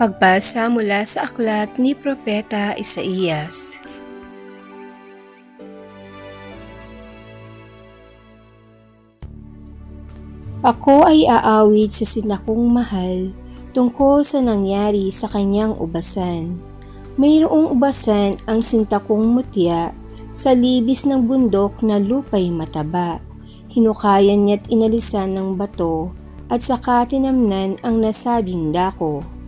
Pagbasa mula sa aklat ni Propeta Isaías. Ako ay aawit sa sinakong mahal tungkol sa nangyari sa kanyang ubasan. Mayroong ubasan ang sintakong mutya sa libis ng bundok na lupay mataba. Hinukayan niya't inalisan ng bato at saka tinamnan ang nasabing dako.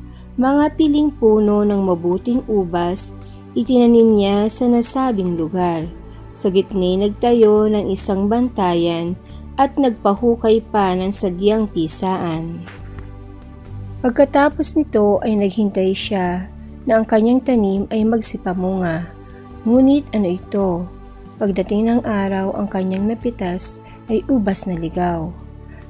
Mga piling puno ng mabuting ubas, itinanim niya sa nasabing lugar. Sa gitna'y nagtayo ng isang bantayan at nagpahukay pa ng sadyang pisaan. Pagkatapos nito ay naghintay siya na ang kanyang tanim ay magsipamunga. Ngunit ano ito? Pagdating ng araw ang kanyang napitas ay ubas na ligaw.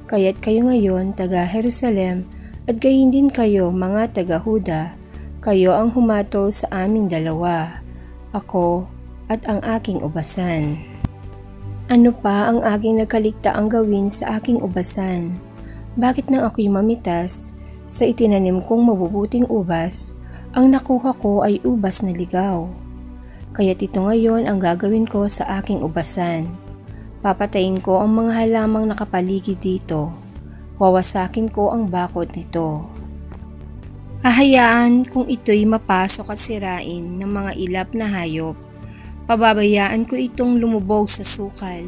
Kaya't kayo ngayon, taga Jerusalem, at gayon din kayo, mga taga-Huda, kayo ang humatol sa aming dalawa, ako at ang aking ubasan. Ano pa ang aking nagkaligtaang gawin sa aking ubasan? Bakit nang ako'y mamitas, sa itinanim kong mabubuting ubas, ang nakuha ko ay ubas na ligaw. Kaya't ito ngayon ang gagawin ko sa aking ubasan. Papatayin ko ang mga halamang nakapaligid dito. Wawasakin ko ang bakod nito. Ahayaan kung ito'y mapasok at sirain ng mga ilap na hayop. Pababayaan ko itong lumubog sa sukal,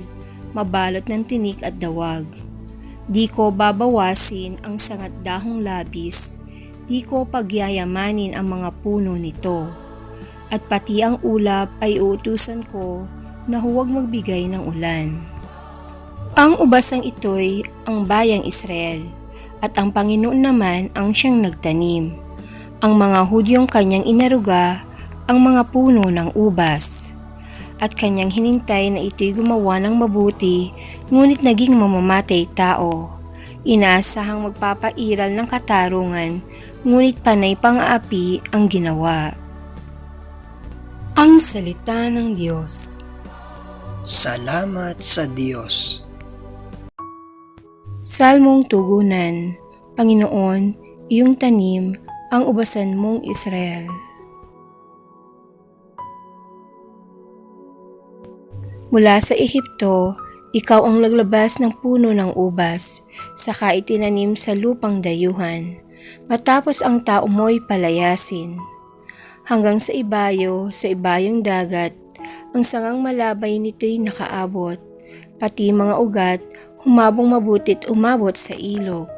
mabalot ng tinik at dawag. Di ko babawasin ang sangat dahong labis, di ko pagyayamanin ang mga puno nito. At pati ang ulap ay uutusan ko na huwag magbigay ng ulan. Ang ubasang ito'y ang bayang Israel at ang Panginoon naman ang siyang nagtanim. Ang mga Hudyong kanyang inaruga ang mga puno ng ubas at kanyang hinintay na ito'y gumawa ng mabuti ngunit naging mamamatay tao. Inaasahang magpapairal ng katarungan ngunit panay pang-aapi ang ginawa. Ang Salita ng Diyos Salamat sa Diyos. Salmong Tugunan Panginoon, iyong tanim ang ubasan mong Israel. Mula sa Ehipto, ikaw ang naglabas ng puno ng ubas, saka itinanim sa lupang dayuhan, matapos ang tao mo'y palayasin. Hanggang sa ibayo, sa ibayong dagat, ang sangang malabay nito'y nakaabot, pati mga ugat humabong mabutit umabot sa ilog.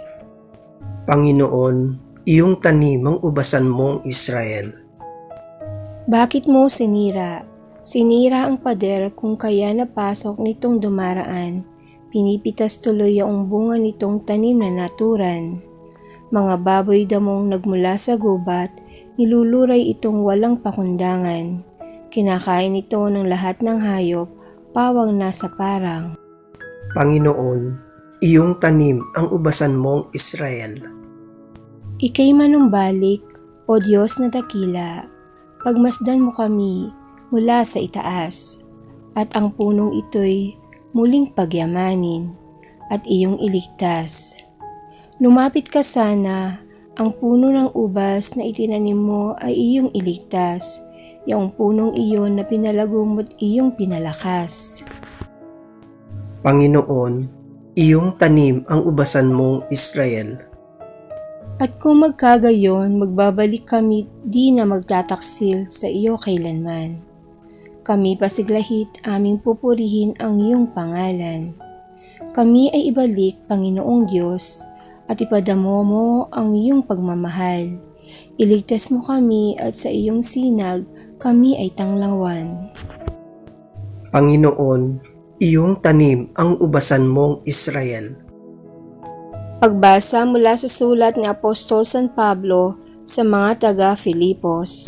Panginoon, iyong tanim ang ubasan mong Israel. Bakit mo sinira? Sinira ang pader kung kaya napasok nitong dumaraan. Pinipitas tuloy ang bunga nitong tanim na naturan. Mga baboy damong nagmula sa gubat, niluluray itong walang pakundangan. Kinakain ito ng lahat ng hayop, pawang nasa parang. Panginoon, iyong tanim ang ubasan mong Israel. Ika'y manumbalik, O Diyos na dakila, pagmasdan mo kami mula sa itaas, at ang punong ito'y muling pagyamanin at iyong iligtas. Lumapit ka sana, ang puno ng ubas na itinanim mo ay iyong iligtas, yung punong iyon na pinalago mo't iyong pinalakas. Panginoon, iyong tanim ang ubasan mong Israel. At kung magkagayon, magbabalik kami di na magtataksil sa iyo kailanman. Kami pasiglahit aming pupurihin ang iyong pangalan. Kami ay ibalik, Panginoong Diyos, at ipadamo mo ang iyong pagmamahal. Iligtas mo kami at sa iyong sinag kami ay tanglawan. Panginoon, iyong tanim ang ubasan mong Israel. Pagbasa mula sa sulat ni Apostol San Pablo sa mga taga Filipos.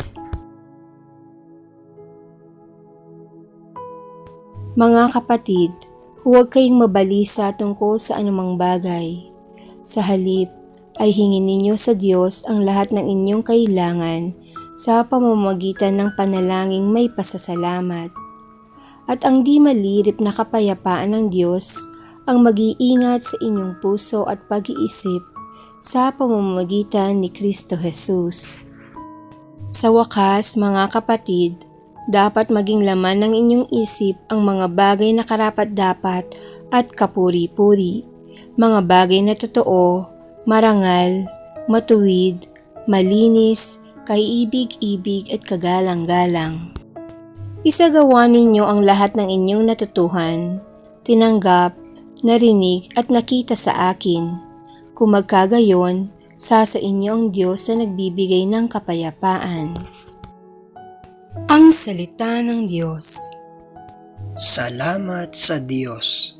Mga kapatid, huwag kayong mabalisa tungkol sa anumang bagay. Sa halip, ay hingin ninyo sa Diyos ang lahat ng inyong kailangan sa pamamagitan ng panalangin may pasasalamat. At ang di malirip na kapayapaan ng Diyos ang mag-iingat sa inyong puso at pag-iisip sa pamamagitan ni Kristo Jesus. Sa wakas, mga kapatid, dapat maging laman ng inyong isip ang mga bagay na karapat-dapat at kapuri-puri, mga bagay na totoo, marangal, matuwid, malinis, kaiibig-ibig at kagalang-galang. Isagawa ninyo ang lahat ng inyong natutuhan, tinanggap, narinig at nakita sa akin. Kung magkagayon, sa sa inyo ang Diyos na nagbibigay ng kapayapaan. Ang Salita ng Diyos Salamat sa Diyos.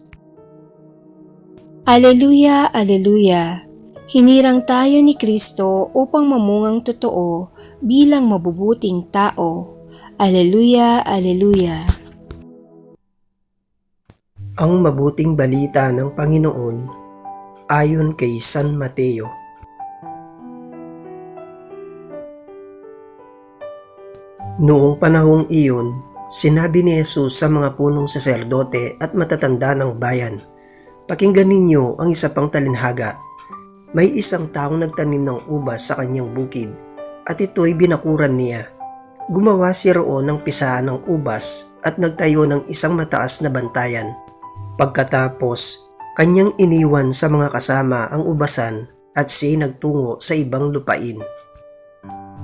Aleluya, Aleluya! Hinirang tayo ni Kristo upang mamungang totoo bilang mabubuting tao. Aleluya, Aleluya! Ang mabuting balita ng Panginoon ayon kay San Mateo. Noong panahong iyon, sinabi ni Jesus sa mga punong saserdote at matatanda ng bayan, Pakinggan ninyo ang isa pang talinhaga. May isang taong nagtanim ng ubas sa kanyang bukid at ito'y binakuran niya. Gumawa siya roon ng pisaan ng ubas at nagtayo ng isang mataas na bantayan. Pagkatapos, kanyang iniwan sa mga kasama ang ubasan at siya nagtungo sa ibang lupain.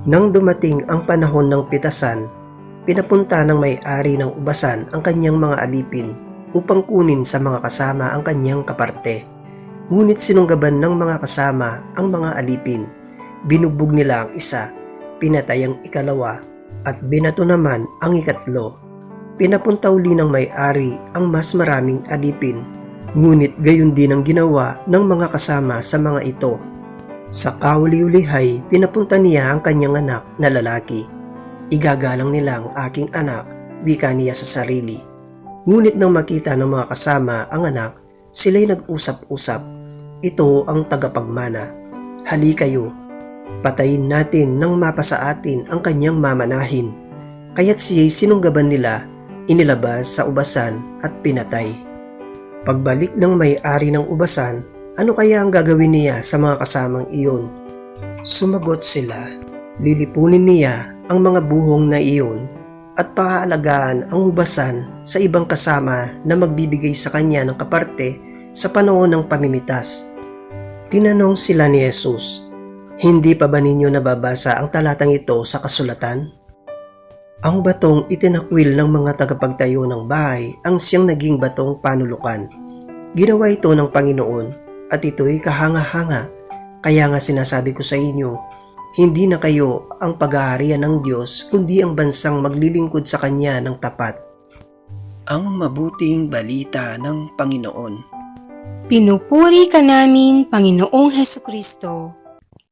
Nang dumating ang panahon ng pitasan, pinapunta ng may-ari ng ubasan ang kanyang mga alipin upang kunin sa mga kasama ang kanyang kaparte. Ngunit sinunggaban ng mga kasama ang mga alipin. Binugbog nila ang isa, pinatay ang ikalawa, at binato naman ang ikatlo. Pinapunta uli ng may-ari ang mas maraming alipin. Ngunit gayon din ang ginawa ng mga kasama sa mga ito. Sa kauli-ulihay, pinapunta niya ang kanyang anak na lalaki. Igagalang nila ang aking anak, wika niya sa sarili. Ngunit nang makita ng mga kasama ang anak, sila'y nag-usap-usap. Ito ang tagapagmana. Hali kayo, patayin natin nang mapasa atin ang kanyang mamanahin. Kaya't siya'y sinunggaban nila, inilabas sa ubasan at pinatay. Pagbalik ng may-ari ng ubasan, ano kaya ang gagawin niya sa mga kasamang iyon? Sumagot sila, lilipunin niya ang mga buhong na iyon at paaalagaan ang ubasan sa ibang kasama na magbibigay sa kanya ng kaparte sa panahon ng pamimitas. Tinanong sila ni Jesus, Hindi pa ba ninyo nababasa ang talatang ito sa kasulatan? Ang batong itinakwil ng mga tagapagtayo ng bahay ang siyang naging batong panulukan. Ginawa ito ng Panginoon at ito'y kahanga-hanga. Kaya nga sinasabi ko sa inyo, hindi na kayo ang pag-aarian ng Diyos kundi ang bansang maglilingkod sa Kanya ng tapat. Ang mabuting balita ng Panginoon. Pinupuri ka namin, Panginoong Heso Kristo.